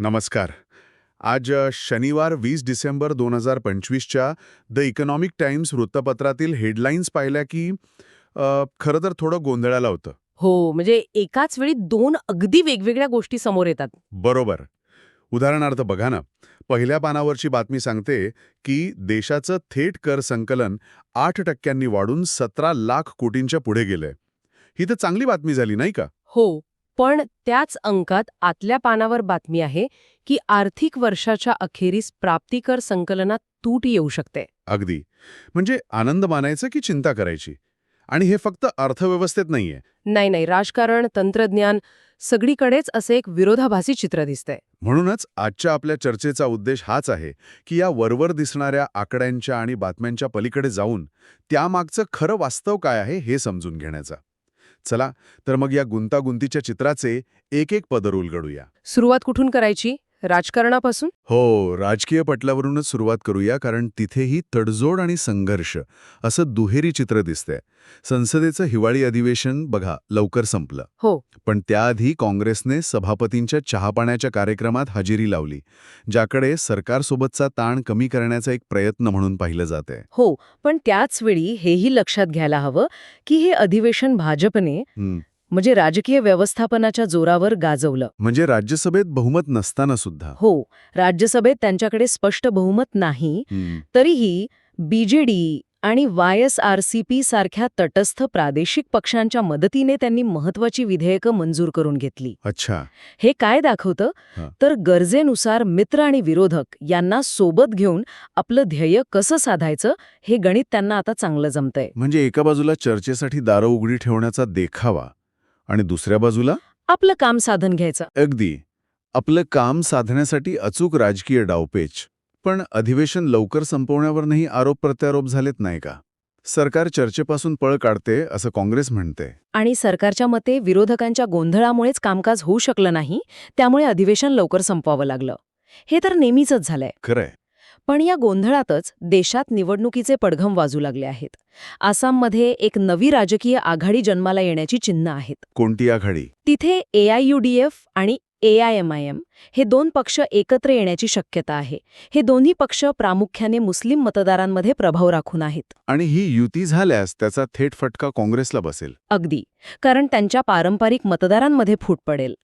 नमस्कार. आज शनिवार वीस डिसेंबर दोन हजार पंचवीसच्या द इकॉनॉमिक टाइम्स वृत्तपत्रातील हेडलाईन्स पाहिल्या की खरं तर थोडं गोंधळाला होतं. हो म्हणजे एकाच वेळी दोन अगदी वेगवेगळ्या गोष्टी समोर येतात. बरोबर. उदाहरणार्थ बघा ना पहिल्या पानावरची बातमी सांगते की देशाचं थेट कर संकलन आठ टक्क्यांनी वाढून सतरा लाख कोटींच्या पुढे गेलंय. ही तर चांगली बातमी झाली नाही का? हो. पण त्याच अंकात आतल्या पानावर बातमी आहे की आर्थिक वर्षाच्या अखेरीस प्राप्तिकर संकलनात तूट येऊ शकते. अगदी. म्हणजे आनंद मानायचा की चिंता करायची? आणि हे फक्त अर्थव्यवस्थेत नाहीये. नाही नाही. राजकारण तंत्रज्ञान सगळीकडेच असे एक विरोधाभासी चित्र दिसतंय म्हणूनच आजच्या आपल्या चर्चेचा उद्देश हाच आहे की या वरवर दिसणाऱ्या आकड्यांच्या आणि बातम्यांच्या पलीकडे जाऊन त्यामागचं खरं वास्तव काय आहे हे समजून घेण्याचा. चला तर मग या गुंतागुंतीच्या चित्राचे एक एक पदर उलगडूया सुरुवात कुठून करायची? राजकारणापासून? हो राजकीय पटलावरूनच सुरुवात करूया कारण तिथेही तडजोड आणि संघर्ष असं दुहेरी चित्र दिसतंय. संसदेचं हिवाळी अधिवेशन बघा लवकर संपलं. हो. पण त्याआधी काँग्रेसने सभापतींच्या चहापाण्याच्या कार्यक्रमात हजेरी लावली ज्याकडे सरकारसोबतचा ताण कमी करण्याचा एक प्रयत्न म्हणून पाहिलं जाते हो पण त्याच वेळी हेही लक्षात घ्यायला हवं की हे अधिवेशन भाजपने म्हणजे राजकीय व्यवस्थापनाच्या जोरावर गाजवलं. म्हणजे राज्यसभेत बहुमत नसताना सुद्धा. हो राज्यसभेत त्यांच्याकडे स्पष्ट बहुमत नाही तरीही बीजेडी आणि Y S R C P सारख्या तटस्थ प्रादेशिक पक्षांच्या मदतीने त्यांनी महत्वाची विधेयकं मंजूर करून घेतली. अच्छा. हे काय दाखवतं. तर गरजेनुसार मित्र आणि विरोधक यांना सोबत घेऊन आपलं ध्येय कसं साधायचं हे गणित त्यांना आता चांगलं जमतंय. म्हणजे एका बाजूला चर्चेसाठी दारं उघडी ठेवण्याचा देखावा आणि दुसऱ्या बाजूला? आपलं काम साधन घ्यायचं. अगदी. आपलं काम साधण्यासाठी अचूक राजकीय डावपेच. पण अधिवेशन लवकर संपवण्यावरही आरोप प्रत्यारोप झालेत नाही का? सरकार चर्चेपासून पळ काढते असं काँग्रेस म्हणते. आणि सरकारच्या मते विरोधकांच्या गोंधळामुळेच कामकाज होऊ शकलं नाही त्यामुळे अधिवेशन लवकर संपवावं लागलं. हे तर नेहमीचंच झालंय. खरंय. पण या गोंधळातच देशात निवडणुकीचे पडघम वाजू लागले आहेत. आसाममध्ये एक नवी राजकीय आघाडी जन्माला येण्याची चिन्ह आहेत. कोणती आघाडी? तिथे एआययुडीएफ आणि एआयएमआयएम हे दोन पक्ष एकत्र येण्याची शक्यता आहे. हे दोन्ही पक्ष प्रामुख्याने मुस्लिम मतदारांमध्ये प्रभाव राखून आहेत. आणि ही युती झाल्यास त्याचा थेट फटका काँग्रेसला बसेल. अगदी. कारण त्यांच्या पारंपरिक मतदारांमध्ये फूट पडेल.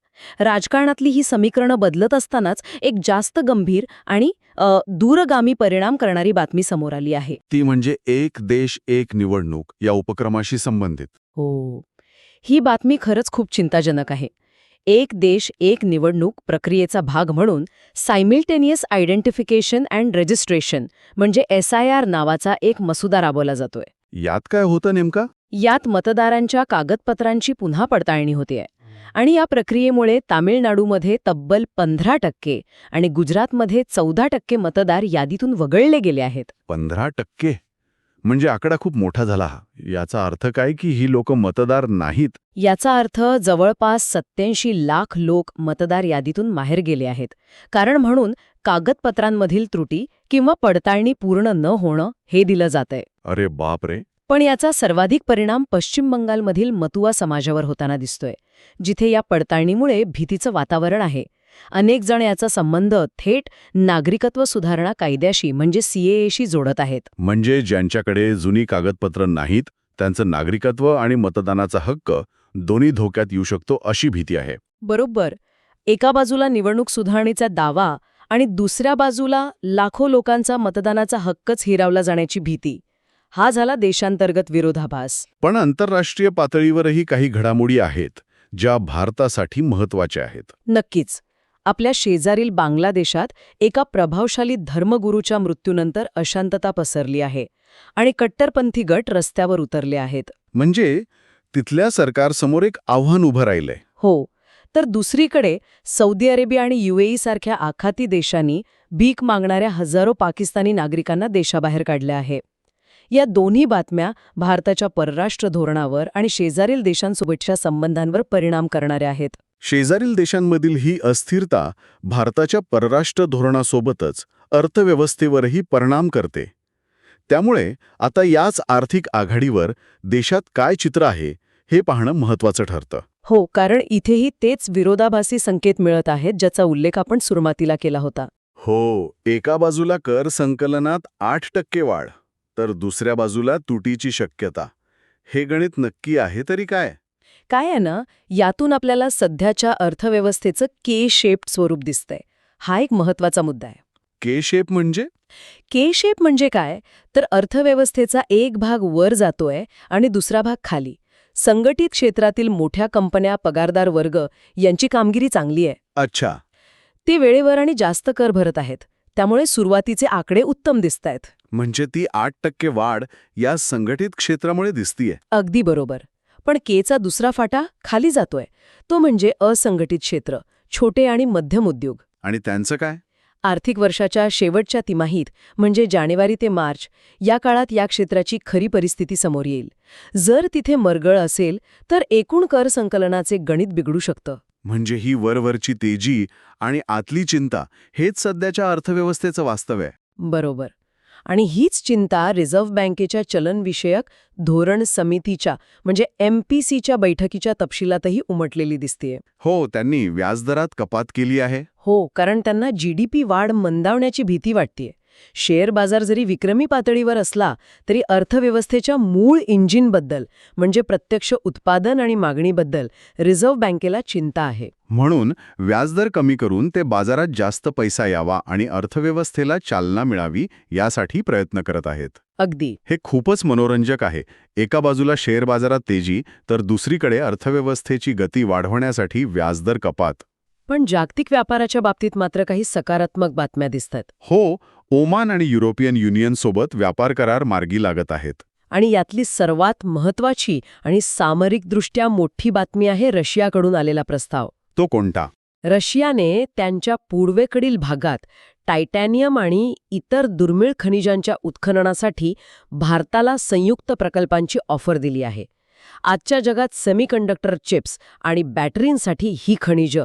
राजकारणातली ही समीकरणं बदलत असतानाच एक जास्त गंभीर आणि दूरगामी परिणाम करणारी बातमी समोर आली आहे. ती म्हणजे एक देश एक निवडणूक या उपक्रमाशी संबंधित. हो. ही बातमी खरंच खूप चिंताजनक आहे. एक देश एक निवडणूक प्रक्रियेचा भाग म्हणून सायमिल्टेनियस आयडेंटिफिकेशन अँड रजिस्ट्रेशन म्हणजे एस आय आर नावाचा एक मसुदा राबवला जातोय. यात काय होतं नेमका? यात मतदारांच्या कागदपत्रांची पुन्हा पडताळणी होतेय आणि या प्रक्रियेमुळे तामिळनाडूमध्ये तब्बल पंधरा टक्के आणि गुजरातमध्ये चौदा टक्के मतदार यादीतून वगळले गेले आहेत. पंधरा टक्के? म्हणजे आकडा खूप मोठा झाला हा. याचा अर्थ काय की ही लोक मतदार नाहीत? याचा अर्थ जवळपास सत्याऐंशी लाख लोक मतदार यादीतून बाहेर गेले आहेत. कारण म्हणून कागदपत्रांमधील त्रुटी किंवा पडताळणी पूर्ण न होणं हे दिलं जातंय. अरे बाप रे पण याचा सर्वाधिक परिणाम पश्चिम बंगालमधील मतुआ समाजावर होताना दिसतोय. जिथे या पडताळणीमुळे भीतीचं वातावरण आहे. अनेक जण याचा संबंध थेट नागरिकत्व सुधारणा कायद्याशी म्हणजे सीएएशी जोडत आहेत. म्हणजे ज्यांच्याकडे जुनी कागदपत्र नाहीत त्यांचं नागरिकत्व आणि मतदानाचा हक्क दोन्ही धोक्यात येऊ शकतो अशी भीती आहे. बरोबर. एका बाजूला निवडणूक सुधारणेचा दावा आणि दुसऱ्या बाजूला लाखो लोकांचा मतदानाचा हक्कच हिरावला जाण्याची भीती. हा झाला देशांतर्गत विरोधाभास. पण आंतरराष्ट्रीय पातळीवरही काही घडामोडी आहेत ज्या भारतासाठी महत्त्वाच्या आहेत. नक्कीच. आपल्या शेजारील बांगलादेशात एका प्रभावशाली धर्मगुरूच्या मृत्यूनंतर अशांतता पसरली आहे आणि कट्टरपंथी गट रस्त्यावर उतरले आहेत. म्हणजे तिथल्या सरकारसमोर एक आव्हान उभं राहिलंय. हो तर दुसरीकडे सौदी अरेबिया आणि युएई सारख्या आखाती देशांनी भीक मागणाऱ्या हजारो पाकिस्तानी नागरिकांना देशाबाहेर काढले आहे. या दोन्ही बातम्या भारताच्या परराष्ट्र धोरणावर आणि शेजारील देशांसोबतच्या संबंधांवर परिणाम करणाऱ्या आहेत. शेजारील देशांमधील ही अस्थिरता भारताच्या परराष्ट्र धोरणासोबतच अर्थव्यवस्थेवरही परिणाम करते. त्यामुळे आता याच आर्थिक आघाडीवर देशात काय चित्र आहे हे पाहणं महत्वाचं ठरतं. हो कारण इथेही तेच विरोधाभासी संकेत मिळत आहेत ज्याचा उल्लेख आपण सुरुवातीला केला होता. हो एका बाजूला कर संकलनात आठ टक्के वाढ तर दुसऱ्या बाजूला तुटीची शक्यता. हे गणित नक्की आहे तरी काय? काय आहे ना यातून आपल्याला सध्याच्या अर्थव्यवस्थेचं के शेप्ड स्वरूप दिसतंय. हा एक महत्त्वाचा मुद्दा आहे. के शेप म्हणजे? के शेप म्हणजे काय? तर अर्थव्यवस्थेचा एक भाग वर जातोय आणि दुसरा भाग खाली. संघटित क्षेत्रातील मोठ्या कंपन्या पगारदार वर्ग यांची कामगिरी चांगली आहे. अच्छा. ते वेळेवर आणि जास्त कर भरत आहेत. त्यामुळे सुरुवातीचे आकडे उत्तम दिसतायत. म्हणजे ती आठ टक्के वाढ या संघटित क्षेत्रामुळे दिसतीये. अगदी बरोबर. पण केचा दुसरा फाटा खाली जातोय. तो म्हणजे असंघटित क्षेत्र छोटे आणि मध्यम उद्योग. आणि त्यांचं काय? आर्थिक वर्षाच्या शेवटच्या तिमाहीत म्हणजे जानेवारी ते मार्च या काळात या क्षेत्राची खरी परिस्थिती समोर येईल. जर तिथे मरगळ असेल तर एकूण कर संकलनाचे गणित बिघडू शकतं. म्हणजे ही वरवरची तेजी आणि आतली चिंता हेच सध्याच्या अर्थव्यवस्थेचं वास्तव आहे. बरोबर. आणि हीच चिंता रिझर्व्ह बँकेच्या चलनविषयक धोरण समितीच्या म्हणजे एम पी सीच्या बैठकीच्या तपशिलातही उमटलेली दिसतेय. हो त्यांनी व्याजदरात कपात केली आहे. हो कारण त्यांना जीडीपी वाढ मंदावण्याची भीती वाटतेय. शेअर बाजार जरी विक्रमी पातळीवर असला तरी अर्थव्यवस्थेच्या मूळ इंजिनबद्दल म्हणजे प्रत्यक्ष उत्पादन आणि मागणीबद्दल रिझर्व्ह बँकेला चिंता आहे. म्हणून व्याजदर कमी करून ते बाजारात जास्त पैसा यावा आणि अर्थव्यवस्थेला चालना मिळावी यासाठी प्रयत्न करत आहेत. अगदी. हे खूपच मनोरंजक आहे. एका बाजूला शेअर बाजारात तेजी तर दुसरीकडे अर्थव्यवस्थेची गती वाढवण्यासाठी व्याजदर कपात. पण जागतिक व्यापाराच्या बाबतीत मात्र काही सकारात्मक बातम्या दिसतात. हो ओमान आणि युरोपियन युनियनसोबत व्यापार करार मार्गी लागत आहेत. आणि यातली सर्वात महत्वाची आणि सामरिकदृष्ट्या मोठी बातमी आहे रशियाकडून आलेला प्रस्ताव. तो कोणता? रशियाने त्यांच्या पूर्वेकडील भागात टायटॅनियम आणि इतर दुर्मिळ खनिजांच्या उत्खननासाठी भारताला संयुक्त प्रकल्पांची ऑफर दिली आहे. आजच्या जगात सेमीकंडक्टर चिप्स आणि बॅटरींसाठी ही खनिजं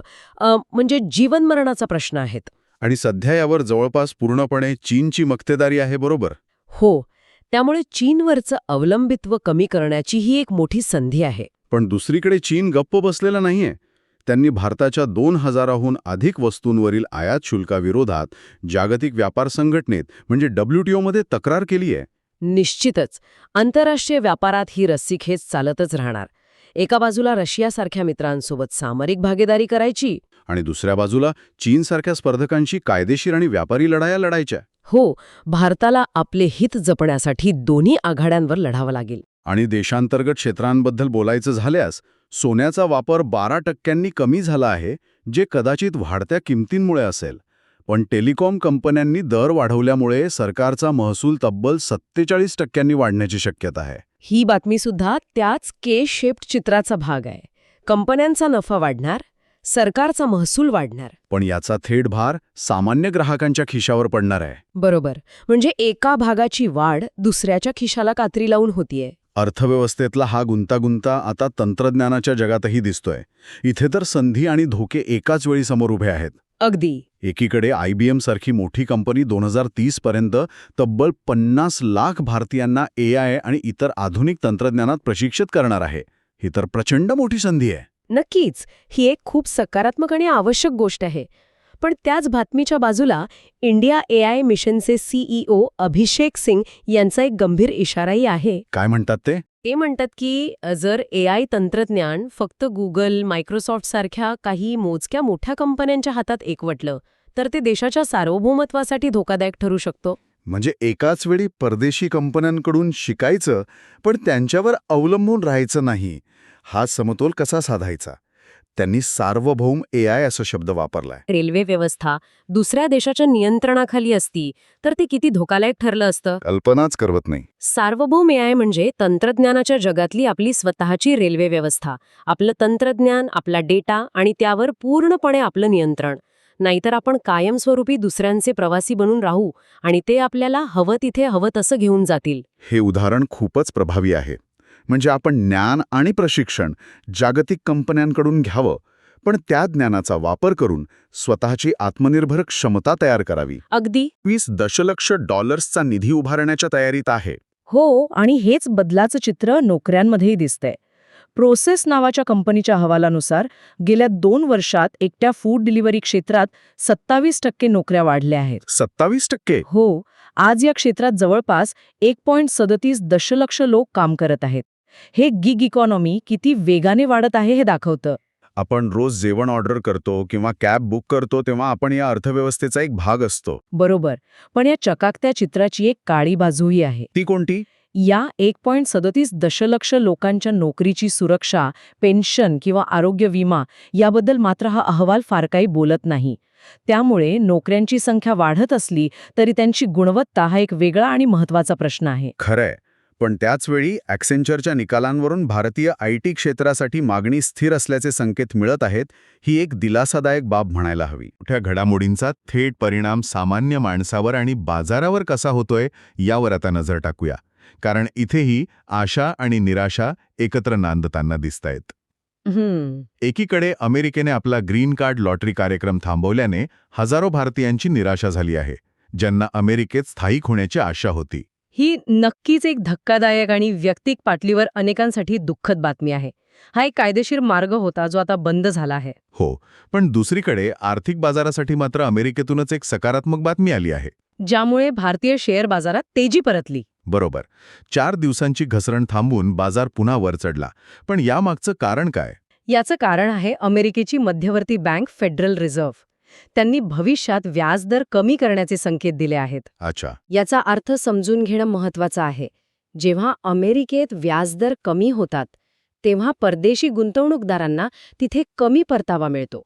म्हणजे जीवनमरणाचा प्रश्न आहेत. आणि सध्या यावर जवळपास पूर्णपणे चीनची मक्तेदारी आहे बरोबर? हो. त्यामुळे चीनवरचं अवलंबित्व कमी करण्याची ही एक मोठी संधी आहे. पण दुसरीकडे चीन गप्प बसलेला नाहीये. त्यांनी भारताच्या दोन हजाराहून अधिक वस्तूंवरील आयात शुल्काविरोधात जागतिक व्यापार संघटनेत म्हणजे डब्ल्यूटीओमध्ये तक्रार केली आहे निश्चितच. आंतरराष्ट्रीय व्यापारात ही रस्सीखेच चालतच राहणार. एका बाजूला रशियासारख्या मित्रांसोबत सामरिक भागीदारी करायची आणि दुसऱ्या बाजूला चीनसारख्या स्पर्धकांशी कायदेशीर आणि व्यापारी लढाया लढायच्या. हो भारताला आपले हित जपण्यासाठी दोन्ही आघाड्यांवर लढावं लागेल. आणि देशांतर्गत क्षेत्रांबद्दल बोलायचं झाल्यास सोन्याचा वापर बारा टक्क्यांनी कमी झाला आहे जे कदाचित वाढत्या किमतींमुळे असेल. पण टेलिकॉम कंपन्यांनी दर वाढवल्यामुळे सरकारचा महसूल तब्बल सत्तेचाळीस टक्क्यांनी वाढण्याची शक्यता आहे. ही बातमी सुद्धा त्याच के शेप्ड चित्राचा भाग आहे. कंपन्यांचा नफा वाढणार सरकारचा महसूल वाढणार. पण याचा थेट भार सामान्य ग्राहकांच्या खिशावर पडणार आहे. बरोबर. म्हणजे एका भागाची वाढ दुसऱ्याच्या खिशाला कात्री लावून होतीये. अर्थव्यवस्थेतला हा गुंतागुंता आता तंत्रज्ञानाच्या जगातही दिसतोय. इथे तर संधी आणि धोके एकाच वेळी समोर उभे आहेत. अगदी. एकीकडे आयबीएम सारखी मोठी कंपनी दोन हजार तीस पर्यंत तब्बल पन्नास लाख भारतीयांना ए आय आणि इतर आधुनिक तंत्रज्ञानात प्रशिक्षित करणार आहे. ही तर प्रचंड मोठी संधी आहे. नक्कीच ही एक खूप सकारात्मक आणि आवश्यक गोष्ट आहे. पण त्याच बातमीच्या बाजूला इंडिया ए आय मिशनचे सीईओ अभिषेक सिंग यांचा एक गंभीर इशाराही आहे. काय म्हणतात ते? ते म्हणतात की जर ए आय तंत्रज्ञान फक्त गुगल मायक्रोसॉफ्ट सारख्या काही मोजक्या मोठ्या कंपन्यांच्या हातात एकवटलं तर ते देशाच्या सार्वभौमत्वासाठी धोकादायक ठरू शकतो. म्हणजे एकाच वेळी परदेशी कंपन्यांकडून शिकायचं पण त्यांच्यावर अवलंबून राहायचं नाही. हा समतोल कसा साधायचा? त्यांनी सार्वभौम ए आय असा शब्द वापरलाय. रेल्वे व्यवस्था दुसऱ्या देशाच्या नियंत्रणाखाली असती तर ते किती धोकादायक ठरलं असतं? कल्पनाच करवत नाही. सार्वभौम एआय म्हणजे तंत्रज्ञानाच्या जगातली आपली स्वतःची रेल्वे व्यवस्था. आपलं तंत्रज्ञान आपला डेटा आणि त्यावर पूर्णपणे आपलं नियंत्रण. नाहीतर आपण कायमस्वरूपी दुसऱ्यांचे प्रवासी बनून राहू आणि ते आपल्याला हवं तिथे हवं तसं घेऊन जातील. हे उदाहरण खूपच प्रभावी आहे. म्हणजे आपण ज्ञान आणि प्रशिक्षण जागतिक कंपन्यांकडून घ्यावं पण त्या ज्ञानाचा वापर करून स्वतःची आत्मनिर्भर क्षमता तयार करावी. अगदी. वीस दशलक्ष डॉलर्सचा निधी उभारण्याच्या तयारीत आहे. हो आणि हेच बदलाचं चित्र नोकऱ्यांमध्येही दिसतंय. प्रोसेस नावाच्या कंपनीच्या अहवालानुसार गेल्या दोन वर्षात एकट्या फूड डिलिव्हरी क्षेत्रात सत्तावीस टक्के नोकऱ्या वाढल्या आहेत. सत्तावीस टक्के? हो आज या क्षेत्रात जवळपास एक पॉइंट सदतीस दशलक्ष लोक काम करत आहेत. हे गिग इकॉनॉमी किती वेगाने वाढत आहे हे दाखवतं. आपण रोज जेवण ऑर्डर करतो किंवा कॅब बुक करतो तेव्हा आपण या अर्थव्यवस्थेचा एक भाग असतो. बरोबर पण या चकाकत्या चित्राची एक काळी बाजूही आहे. ती कोणती? या एक पॉइंट सदतीस दशलक्ष लोकांच्या नोकरीची सुरक्षा पेन्शन किंवा आरोग्य विमा याबद्दल मात्र हा अहवाल फार काही बोलत नाही. त्यामुळे नोकऱ्यांची संख्या वाढत असली तरी त्यांची गुणवत्ता हा एक वेगळा आणि महत्त्वाचा प्रश्न आहे. खरंय. पण त्याचवेळी ॲक्सेंचरच्या निकालांवरून भारतीय आय टी क्षेत्रासाठी मागणी स्थिर असल्याचे संकेत मिळत आहेत ही एक दिलासादायक बाब म्हणायला हवी. मोठ्या घडामोडींचा थेट परिणाम सामान्य माणसावर आणि बाजारावर कसा होतोय यावर आता नजर टाकूया. कारण इथेही आशा आणि निराशा एकत्र नांदताना दिसतायत. हम्म. एकीकडे अमेरिकेने आपला ग्रीन कार्ड लॉटरी कार्यक्रम थांबवल्याने हजारो भारतीयांची निराशा झाली आहे ज्यांना अमेरिकेत स्थायिक होण्याची आशा होती. ही नक्कीच एक धक्कादायक आणि व्यक्तिक पातळीवर अनेकांसाठी दुःखद बातमी आहे. हा एक कायदेशीर मार्ग होता जो आता बंद झाला आहे. हो पण दुसरीकडे आर्थिक बाजारासाठी मात्र अमेरिकेतूनच एक सकारात्मक बातमी आली आहे. ज्यामुळे भारतीय शेअर बाजारात तेजी परतली. बरोबर. चार दिवसांची घसरण थांबून बाजार पुन्हा वर चढला. पण यामागचं कारण काय? याचं कारण आहे अमेरिकेची मध्यवर्ती बँक फेडरल रिझर्व्ह. त्यांनी भविष्यात व्याजदर कमी करण्याचे संकेत दिले आहेत. अच्छा. याचा अर्थ समजून घेणं महत्वाचं आहे. जेव्हा अमेरिकेत व्याजदर कमी होतात तेव्हा परदेशी गुंतवणूकदारांना तिथे कमी परतावा मिळतो.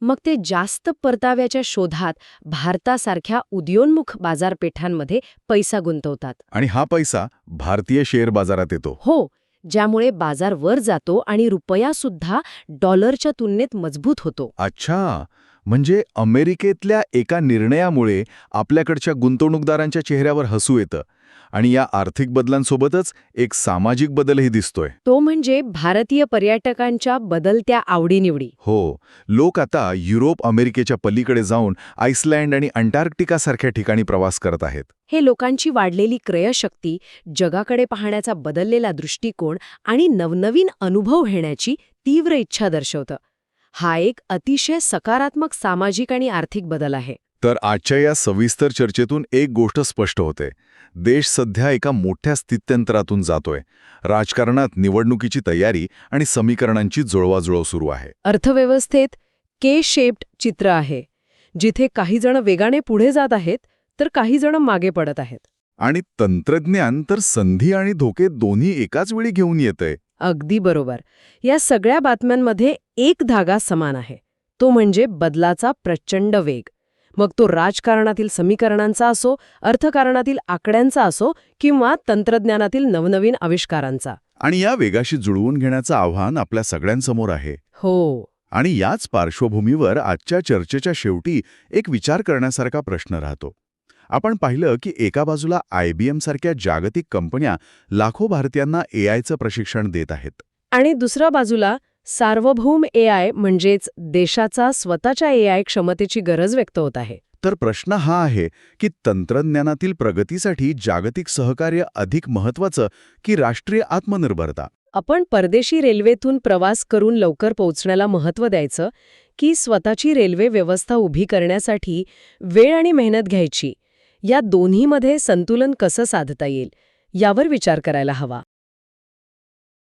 मग ते जास्त परताव्याच्या शोधात भारतासारख्या उदयोन्मुख बाजारपेठांमध्ये पैसा गुंतवतात. आणि हा पैसा भारतीय शेअर बाजारात येतो. हो ज्यामुळे बाजार वर जातो आणि रुपया सुद्धा डॉलरच्या तुलनेत मजबूत होतो. अच्छा. म्हणजे अमेरिकेतल्या एका निर्णयामुळे आपल्याकडच्या गुंतवणूकदारांच्या चेहऱ्यावर हसू येतं आणि या आर्थिक बदलांसोबतच एक सामाजिक बदलही दिसतोय. तो म्हणजे भारतीय पर्यटकांच्या बदलत्या आवडीनिवडी. हो लोक आता युरोप अमेरिकेच्या पलीकडे जाऊन आइसलँड आणि अंटार्क्टिकासारख्या ठिकाणी प्रवास करत आहेत. हे लोकांची वाढलेली क्रयशक्ती जगाकडे पाहण्याचा बदललेला दृष्टिकोन आणि नवनवीन अनुभव घेण्याची तीव्र इच्छा दर्शवतं. हा एक अतिशय सकारात्मक सामाजिक आणि आर्थिक बदल आहे. तर आजच्या या सविस्तर चर्चेतून एक गोष्ट स्पष्ट होते. देश सध्या एका मोठ्या स्थित्यंतरातून जातोय. राजकारणात निवडणुकीची तयारी आणि समीकरणांची जुळवाजुळव सुरू आहे. अर्थव्यवस्थेत के शेप्ड चित्र आहे. जिथे काही जण वेगाने पुढे जात आहेत तर काही जण मागे पडत आहेत. आणि तंत्रज्ञान तर संधी आणि धोके दोन्ही एकाच वेळी घेऊन येतंय. अगदी बरोबर. या सगळ्या बातम्यांमध्ये एक धागा समान आहे. तो म्हणजे बदलाचा प्रचंड वेग. मग तो राजकारणातील समीकरणांचा असो अर्थकारणातील आकड्यांचा असो किंवा तंत्रज्ञानातील नवनवीन आविष्कारांचा. आणि या वेगाशी जुळवून घेण्याचं आव्हान आपल्या सगळ्यांसमोर आहे. हो. आणि याच पार्श्वभूमीवर आजच्या चर्चेच्या शेवटी एक विचार करण्यासारखा प्रश्न राहतो. आपण पाहिलं की एका बाजूला आय बी एम सारख्या जागतिक कंपन्या लाखो भारतीयांना एआयचं प्रशिक्षण देत आहेत. आणि दुसऱ्या बाजूला सार्वभौम ए आय म्हणजेच देशाचा स्वतःच्या ए आय क्षमतेची गरज व्यक्त होत आहे. तर प्रश्न हा आहे की तंत्रज्ञानातील प्रगतीसाठी जागतिक सहकार्य अधिक महत्वाचं की राष्ट्रीय आत्मनिर्भरता? आपण परदेशी रेल्वेतून प्रवास करून लवकर पोहोचण्याला महत्त्व द्यायचं की स्वतःची रेल्वे व्यवस्था उभी करण्यासाठी वेळ आणि मेहनत घ्यायची? या दोन्हीमध्ये संतुलन कसं साधता येईल यावर विचार करायला हवा.